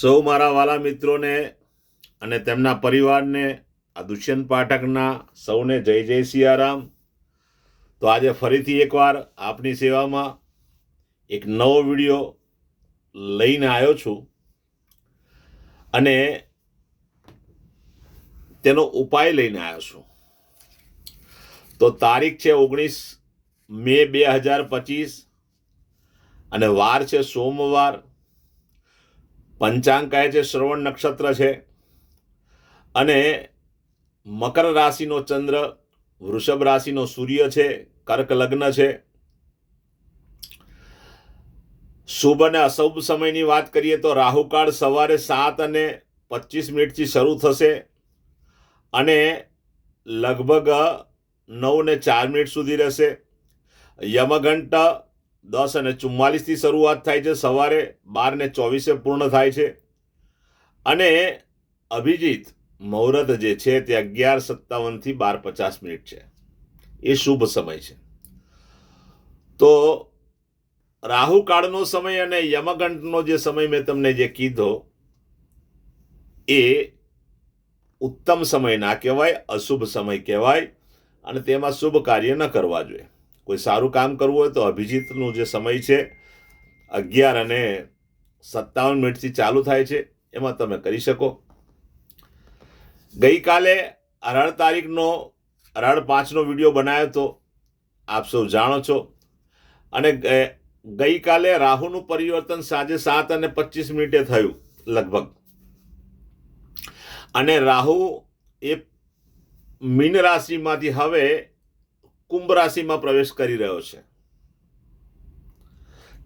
સૌ મારા વાલા મિત્રોને અને તેમના પરિવારને, આ દુષ્યંત પાઠકના સૌને જય જય સિયારામ. તો આજે ફરીથી એકવાર આપની સેવામાં એક નવો વીડિયો લઈને આવ્યો છું. અને તેનો ઉપાય લઈને આવ્યો છું. તો તારીખ છે ઓગણીસ મે બે હજાર પચીસ અને વાર છે સોમવાર પંચાંગ કહે છે, શ્રવણ નક્ષત્ર છે. અને મકર રાશિનો ચંદ્ર, વૃષભ રાશિનો સૂર્ય છે, કર્ક લગ્ન છે. શુભ અને અશુભ સમયની વાત કરીએ તો રાહુકાળ સવારે સાત અને પચીસ મિનિટથી શરૂ થશે અને લગભગ નવ ને ચાર મિનિટ સુધી રહેશે. યમઘંટ દસ અને ચુમ્માલીસથી શરૂઆત થાય છે. સવારે બાર ને ચોવીસે પૂર્ણ થાય છે. અને અભિજીત મુહૂર્ત જે છે તે અગિયાર સત્તાવનથી બાર પચાસ મિનિટ છે. એ શુભ સમય છે. તો રાહુ કાળનો સમય અને યમગંઠનો જે સમય મેં તમને જે કીધો, એ ઉત્તમ સમય ના કહેવાય, અશુભ સમય કહેવાય અને તેમાં શુભ કાર્ય ન કરવા જોઈએ. કોઈ સારું કામ કરવું હોય તો અભિજીતનું જે સમય છે, અગિયાર અને સત્તાવન મિનિટથી ચાલુ થાય છે, એમાં તમે કરી શકો. ગઈકાલે અઢાર તારીખનો, અઢાર પાંચનો વીડિયો બનાવ્યો તો આપ સૌ જાણો છો. અને ગઈકાલે રાહુનું પરિવર્તન સાંજે સાત અને પચીસ મિનિટે થયું, લગભગ. અને રાહુ એ મીન રાશિમાંથી હવે કુંભ રાશિમાં પ્રવેશ કરી રહ્યો છે.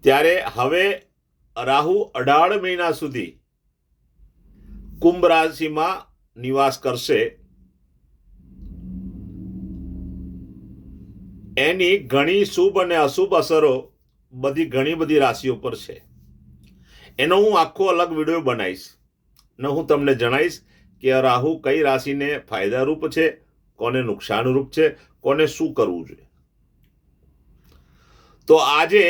ત્યારે હવે રાહુ અઢાર મહિના સુધી કુંભ રાશિમાં નિવાસ કરશે. એની ઘણી શુભ અને અશુભ અસરો બધી ઘણી બધી રાશિઓ પર છે. એનો હું આખો અલગ વીડિયો બનાવીશ. ને હું તમને જણાવીશ કે રાહુ કઈ રાશિને ફાયદારૂપ છે, કોને નુકસાનરૂપ છે કોને શું કરવું જોઈએ? તો આજે,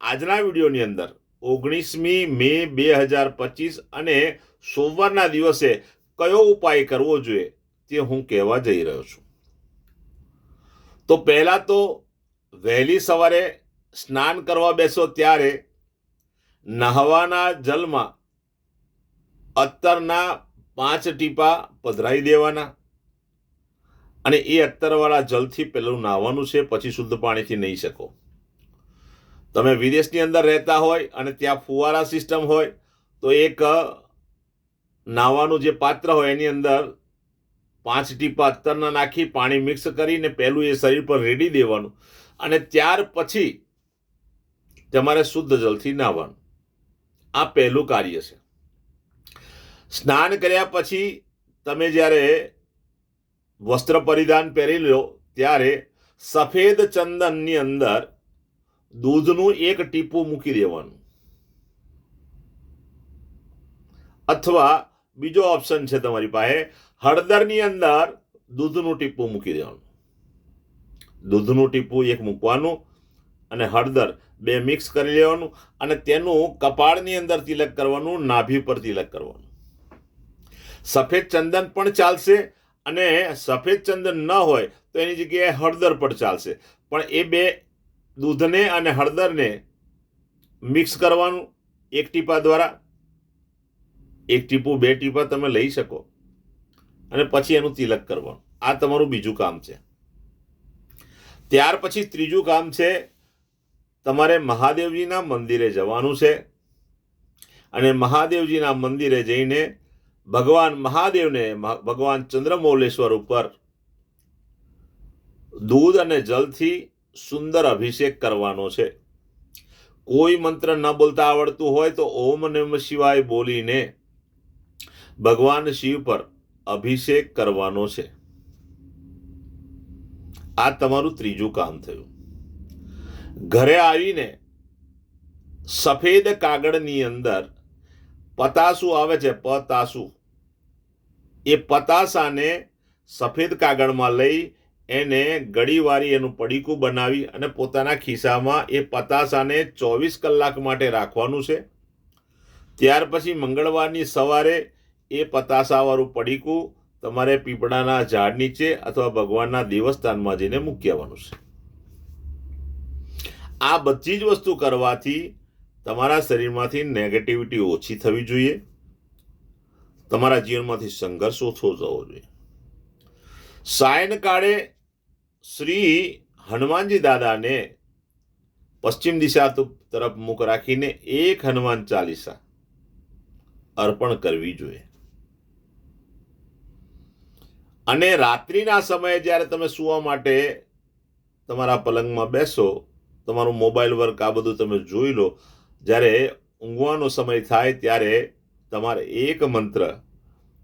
આજના વિડીયોની અંદર ઓગણીસમી મે બે હજાર પચીસ અને સોમવારના દિવસે કયો ઉપાય કરવો જોઈએ તે હું કહેવા જઈ રહ્યો છું. તો પહેલાં તો વહેલી સવારે સ્નાન કરવા બેસો ત્યારે નહાવાના જલમાં અત્તરના પાંચ ટીપા પધરાઈ દેવાના. અને એ અત્તરવાળા જલથી પેલું નાહવાનું છે, પછી શુદ્ધ પાણીથી નહીં શકો. તમે વિદેશની અંદર રહેતા હોય અને ત્યાં ફુવારા સિસ્ટમ હોય, તો એક નાહવાનું જે પાત્ર હોય એની અંદર પાંચ ટીપા અત્તરના નાખી, પાણી મિક્સ કરીને પહેલું એ શરીર પર રેડી દેવાનું અને ત્યાર પછી તમારે શુદ્ધ જલથી નાહવાનું આ પહેલું કાર્ય છે. સ્નાન કર્યા પછી તમે જ્યારે વસ્ત્ર પરિધાન પહેરી લો ત્યારે સફેદ ચંદનની અંદર દૂધનું એક ટીપું મૂકી દેવાનું. અથવા બીજો ઓપ્શન છે તમારી પાસે, હળદરની અંદર દૂધનું ટીપું મૂકી દેવાનું. દૂધનું ટીપું એક મૂકવાનું અને હળદર બે મિક્સ કરી લેવાનું અને તેનું કપાળની અંદર તિલક કરવાનું, નાભી પર તિલક કરવાનું. સફેદ ચંદન પણ ચાલશે અને સફેદ ચંદન ન હોય તો એની જગ્યાએ હળદર પણ ચાલશે. પણ એ બે દૂધને અને હળદરને મિક્સ કરવાનું એક ટીપા દ્વારા, એક ટીપું બે ટીપા તમે લઈ શકો. અને પછી એનું તિલક કરવાનું. આ તમારું બીજું કામ છે. ત્યાર પછી ત્રીજું કામ છે, તમારે મહાદેવજીના મંદિરે જવાનું છે. અને મહાદેવજીના મંદિરે જઈને ભગવાન મહાદેવને ભગવાન ચંદ્રમૌલેશ્વર ઉપર દૂધ અને જલથી સુંદર અભિષેક કરવાનો છે. કોઈ મંત્ર ન બોલતા આવડતું હોય તો ઓમ નમ શિવાય બોલીને ભગવાન શિવ પર અભિષેક કરવાનો છે. આ તમારું ત્રીજું કામ થયું. ઘરે આવીને સફેદ કાગળની અંદર પતાસું આવે છે, પતાસુ. એ પતાસાને સફેદ કાગળમાં લઈ એને ગળીવારી એનું પડીકું બનાવી અને પોતાના ખિસ્સામાં એ પતાસાને ચોવીસ કલાક માટે રાખવાનું છે. ત્યાર પછી મંગળવારની સવારે એ પતાસાવાળું પડીકું તમારે પીપળાના ઝાડ નીચે અથવા ભગવાનના દેવસ્થાનમાં જઈને મૂકી આવવાનું છે. આ બધી જ વસ્તુ કરવાથી તમારા શરીરમાંથી નેગેટિવિટી ઓછી થવી જોઈએ. તમારા જીવનમાંથી સંઘર્ષ ઓછો જવો જોઈએ. સાયનકાળે શ્રી હનુમાનજી દાદાને પશ્ચિમ દિશા તરફ મુખ રાખીને એક હનુમાન ચાલીસા અર્પણ કરવી જોઈએ. અને રાત્રિના સમયે જ્યારે તમે સૂવા માટે તમારા પલંગમાં બેસો, તમારું મોબાઈલ વર્ક આ બધું તમે જોઈ લો, જ્યારે ઊંઘવાનો સમય થાય ત્યારે તમારે એક મંત્ર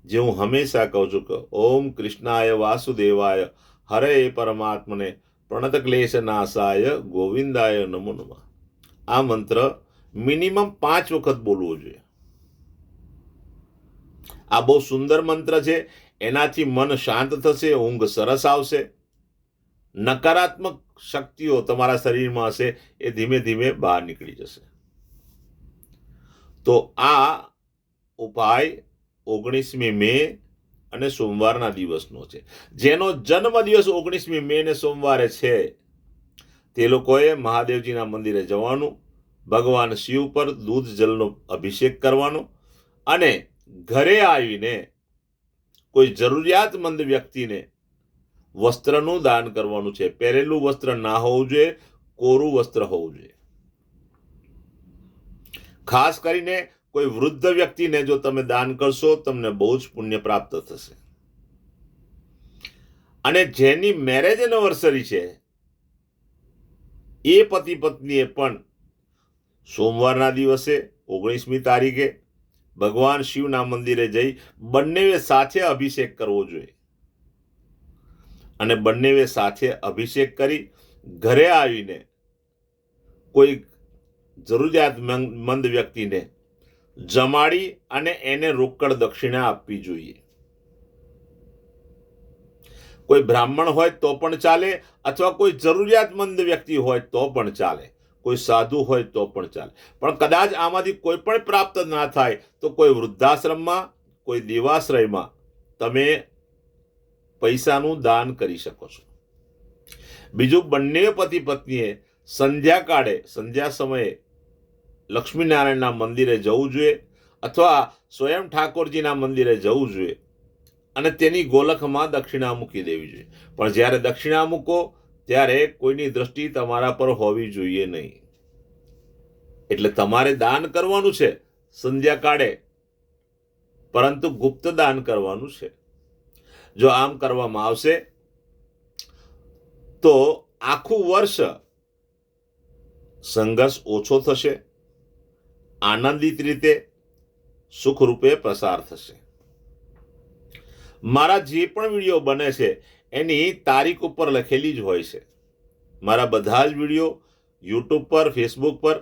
જે હું હંમેશા કહું છું કે ઓમ કૃષ્ણાય વાસુદેવાય હરે પરમાત્મને પ્રણત ક્લેશ નાશાય ગોવિંદાય નમો નમઃ. આ મંત્ર મિનિમમ પાંચ વખત બોલવો જોઈએ. આ બહુ સુંદર મંત્ર છે. એનાથી મન શાંત થશે, ઊંઘ સરસ આવશે. નકારાત્મક શક્તિઓ તમારા શરીરમાં હશે, એ ધીમે ધીમે બહાર નીકળી જશે. તો આ ઉપાય ઓગણીસમી મે અને સોમવારના દિવસનો છે. જેનો જન્મ દિવસ ઓગણીસમી મે ને સોમવારે છે, તે લોકોએ મહાદેવજીના મંદિરે જવાનું, ભગવાન શિવ પર દૂધ જલનો અભિષેક કરવાનો અને ઘરે આવીને કોઈ જરૂરિયાતમંદ વ્યક્તિને વસ્ત્રનું દાન કરવાનું છે. પહેરેલું વસ્ત્ર ના હોવું જોઈએ, કોરું વસ્ત્ર હોવું જોઈએ. ખાસ કરીને કોઈ વૃદ્ધ વ્યક્તિને જો તમે દાન કરશો, તમને બહુ જ પુણ્ય પ્રાપ્ત થશે. અને જેની મેરેજ એનિવર્સરી છે, એ પતિ પત્નીએ પણ સોમવારના દિવસે ઓગણીસમી તારીખે ભગવાન શિવના મંદિરે જઈ બંનેવે સાથે અભિષેક કરવો જોઈએ. અને બંનેવે સાથે અભિષેક કરી ઘરે આવીને કોઈ જરૂરિયાતમંદ વ્યક્તિને જમાડી અને એને રોકડ દક્ષિણા આપવી જોઈએ. કોઈ બ્રાહ્મણ હોય તો પણ ચાલે અથવા કોઈ જરૂરિયાતમંદ વ્યક્તિ હોય તો પણ ચાલે. કોઈ સાધુ હોય તો પણ ચાલે. પણ કદાચ આમાંથી કોઈ પણ પ્રાપ્ત ના થાય તો કોઈ વૃદ્ધાશ્રમમાં, કોઈ દેવાશ્રયમાં તમે પૈસાનું દાન કરી શકો છો. બીજું બંને પતિ પત્નીએ સંધ્યા કાળે, સંધ્યા સમયે લક્ષ્મીનારાયણના મંદિરે જવું જોઈએ અથવા સ્વયં ઠાકોરજીના મંદિરે જવું જોઈએ અને તેની ગોલખમાં દક્ષિણા મૂકી દેવી જોઈએ. પણ જ્યારે દક્ષિણા મૂકો ત્યારે કોઈની દ્રષ્ટિ તમારા પર હોવી જોઈએ નહીં. એટલે તમારે દાન કરવાનું છે સંધ્યાકાળે, પરંતુ ગુપ્ત દાન કરવાનું છે. જો આમ કરવામાં આવશે, તો આખું વર્ષ સંઘર્ષ ઓછો થશે. આનંદિત રીતે સુખરૂપે પસાર થશે. મારા જે પણ વીડિયો બને છે, એની તારીખ ઉપર લખેલી જ હોય છે. મારા બધા જ વીડિયો યુટ્યુબ પર, ફેસબુક પર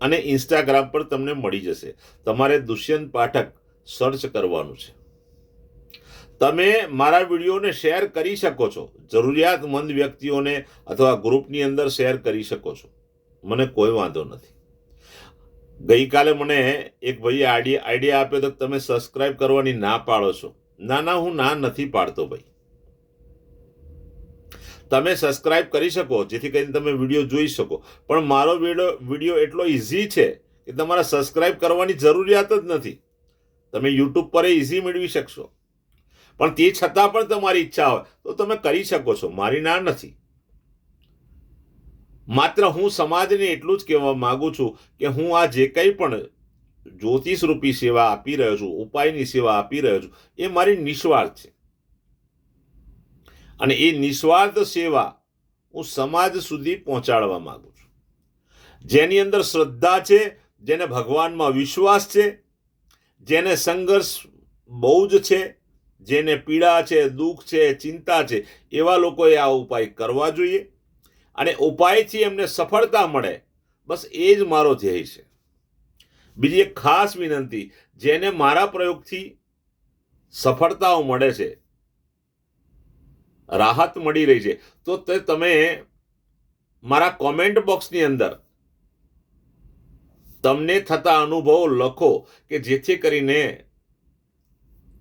અને ઇન્સ્ટાગ્રામ પર તમને મળી જશે. તમારે દુષ્યંત પાઠક સર્ચ કરવાનું છે. તમે મારા વિડીયોને શેર કરી શકો છો. જરૂરિયાતમંદ વ્યક્તિઓને અથવા ગ્રુપની અંદર શેર કરી શકો છો. મને કોઈ વાંધો નથી. ગઈકાલે મને એક ભાઈએ આઈડિયા આઈડિયા આપ્યો તો તમે સબસ્ક્રાઇબ કરવાની ના પાડો છો. ના ના, હું ના નથી પાડતો ભાઈ. તમે સબસ્ક્રાઇબ કરી શકો, જેથી કરીને તમે વીડિયો જોઈ શકો. પણ મારો વીડિયો વીડિયો એટલો ઇઝી છે કે તમારે સબસ્ક્રાઇબ કરવાની જરૂરિયાત જ નથી. તમે યુટ્યુબ પર ઇઝી મેળવી શકશો. પણ તે છતાં પણ તમારી ઈચ્છા હોય તો તમે કરી શકો છો. મારી ના નથી. માત્ર હું સમાજને એટલું જ કહેવા માગું છું કે હું આ જે કંઈ પણ જ્યોતિષરૂપી સેવા આપી રહ્યો છું, ઉપાયની સેવા આપી રહ્યો છું, એ મારી નિસ્વાર્થ છે. અને એ નિસ્વાર્થ સેવા હું સમાજ સુધી પહોંચાડવા માગું છું. જેની અંદર શ્રદ્ધા છે, જેને ભગવાનમાં વિશ્વાસ છે, જેને સંઘર્ષ બહુ જ છે, જેને પીડા છે, દુઃખ છે, ચિંતા છે, એવા લોકોએ આ ઉપાય કરવા જોઈએ. અને ઉપાયથી એમને સફળતા મળે, બસ એ જ મારો ધ્યેય છે. બીજી એક ખાસ વિનંતી, જેને મારા પ્રયોગથી સફળતાઓ મળે છે, રાહત મળી રહી છે, તો તે તમે મારા કોમેન્ટ બોક્સની અંદર તમને થતા અનુભવો લખો કે જેથી કરીને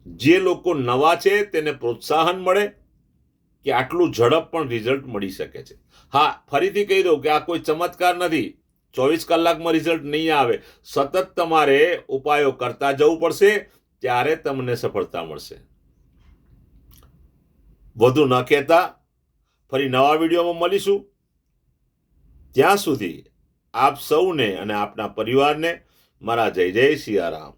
જે લોકો નવા છે તેને પ્રોત્સાહન મળે કે આટલું ઝડપ પણ રિઝલ્ટ મળી શકે છે. હા, ફરીથી કહી દઉં કે આ કોઈ ચમત્કાર નથી. ચોવીસ કલાકમાં રિઝલ્ટ નહીં આવે. સતત તમારે ઉપાયો કરતા જવું પડશે, ત્યારે તમને સફળતા મળશે. વધુ ન કહેતા, ફરી નવા વિડીયોમાં મળીશું. ત્યાં સુધી આપ સૌને અને આપના પરિવારને મારા જય જય સિયારામ